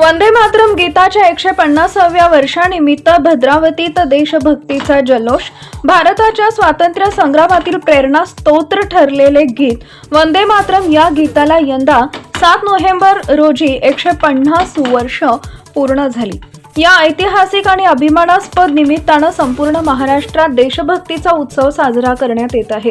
वंदे मातरम गीताच्या एकशे पन्नासाव्या वर्षानिमित्त भद्रावतीत देशभक्तीचा जल्लोष भारताच्या स्वातंत्र्य संग्रामातील प्रेरणा स्तोत्र ठरलेले गीत. वंदे मातरम या गीताला यंदा सात नोव्हेंबर रोजी एकशे पन्नास वर्ष पूर्ण झाली. या ऐतिहासिक आणि अभिमानास्पद निमित्तानं संपूर्ण महाराष्ट्रात देशभक्तीचा उत्सव साजरा करण्यात येत आहे.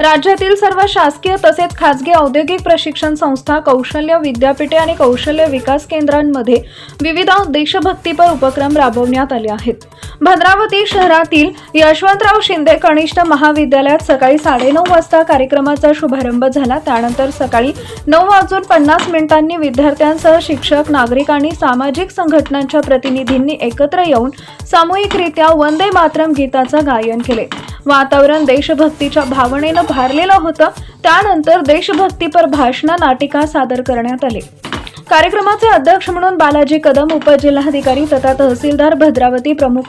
राज्यातील सर्व शासकीय तसेच खासगी औद्योगिक प्रशिक्षण संस्था कौशल्य विद्यापीठे आणि कौशल्य विकास केंद्रांमध्ये विविध देशभक्तीपर उपक्रम राबवण्यात आले आहेत. भद्रावती शहरातील यशवंतराव शिंदे कनिष्ठ महाविद्यालयात सकाळी साडेनऊ वाजता कार्यक्रमाचा शुभारंभ झाला. त्यानंतर सकाळी नऊ वाजून पन्नास मिनिटांनी विद्यार्थ्यांसह शिक्षक नागरिक आणि सामाजिक संघटनांच्या प्रतिनिधींनी एकत्र येऊन सामूहिकरित्या वंदे मातरम गीताचं गायन केले. वातावरण देशभक्तीच्या भावनेनं भारलेलं होतं. त्यानंतर देशभक्तीपर भाषण नाटिका सादर करण्यात आले. कार्यक्रमाचे अध्यक्ष म्हणून बालाजी कदम उपजिल्हाधिकारी तथा तहसीलदार भद्रावती प्रमुख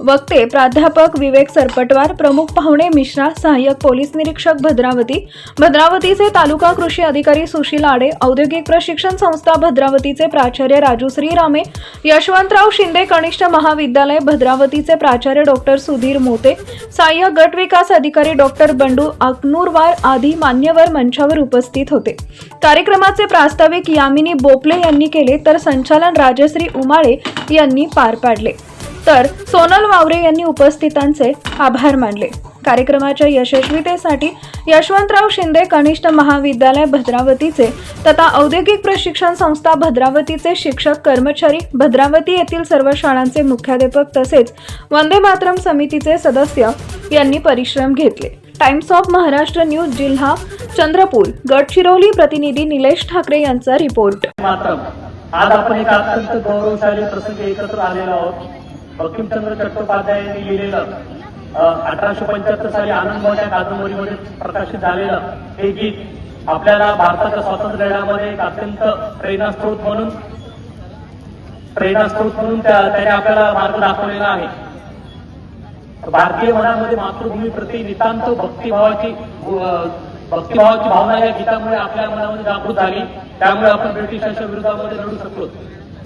वक्ते प्राध्यापक विवेक सरपटवार प्रमुख पाहुणे मिश्रा सहाय्यक पोलीस निरीक्षक भद्रावती भद्रावतीचे तालुका कृषी अधिकारी सुशील आडे औद्योगिक प्रशिक्षण संस्था भद्रावतीचे प्राचार्य राजू श्रीरामे यशवंतराव शिंदे कनिष्ठ महाविद्यालय भद्रावतीचे प्राचार्य डॉक्टर सुधीर मोते सहाय्यक गट विकास अधिकारी डॉक्टर बंडू अकनूरवार आदी मान्यवर मंचावर उपस्थित होते. कार्यक्रमाचे प्रास्ताविक यामिनी बोपले यांनी केले तर संचालन राजश्री उमाळे यांनी पार पाडले. तर सोनल वावरे यांनी उपस्थितांचे आभार मानले. कार्यक्रमाच्या यशस्वीतेसाठी यशवंतराव शिंदे कनिष्ठ महाविद्यालय भद्रावतीचे तथा औद्योगिक प्रशिक्षण संस्था भद्रावतीचे शिक्षक कर्मचारी भद्रावती येथील सर्व शाळांचे मुख्याध्यापक तसेच वंदे मातरम समितीचे सदस्य यांनी परिश्रम घेतले. टाइम्स ऑफ महाराष्ट्र न्यूज जिल्हा चंद्रपूर. गडचिरोली प्रतिनिधी निलेश ठाकरे यांचा रिपोर्ट. आज आपण एक अत्यंत गौरवशाली प्रसंग एकत्र आलेलो आहोत. बंकिमचंद्र चट्टोपाध्यायांनी लिहिलेलं अठराशे पंच्याहत्तर साली आनंद मोठ्या कादंबरीमध्ये प्रकाशित झालेलं हे गीत आपल्याला भारताच्या स्वातंत्र्य लढ्यामध्ये एक अत्यंत प्रेरणास्त्रोत म्हणून प्रेरणास्त्रोत म्हणून त्याने आपल्याला मार्ग दाखवलेला आहे. भारतीय मनामध्ये मातृभूमी प्रति नितांत भक्तिभावाची भक्तिभावाची भावना या गीतामुळे आपल्या मनामध्ये जागृत झाली. त्यामुळे आपण ब्रिटिशांच्या विरोधामध्ये लढू शकलो.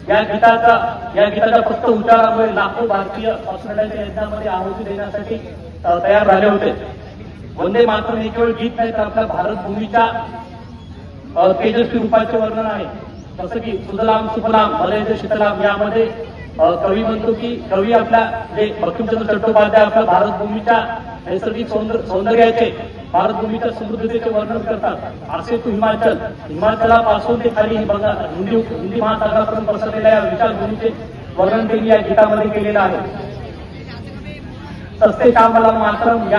या गीताचा या गीताच्या फक्त उच्चारामुळे लाखो भारतीय स्वातंत्र्याच्या यज्ञामध्ये आहुती देण्यासाठी तयार झाले होते. वंदे मातरम हे केवळ गीत नाही तर आपल्या भारत भूमीच्या तेजस्वी रूपाचे वर्णन आहे. जसं की सुजलाम सुफलाम भलेज शीतलाम यामध्ये कवी म्हणतो की कवी आपल्या जे बंकिमचंद्र चट्टोपाध्याय आपल्या भारत भूमीच्या नैसर्गिक सौंदर्याचे भारतभूमीच्या समृद्धतेचे वर्णन करतात. असे तू हिमाचल. हिमाचलापासून ते खाली बंगाल हिंदी हिंदी महासागरापर्यंत पसरलेल्या या विशाल भूमीचे वर्णन त्यांनी या गीतामध्ये केलेलं आहे. सस्ते श्यामला मातरम या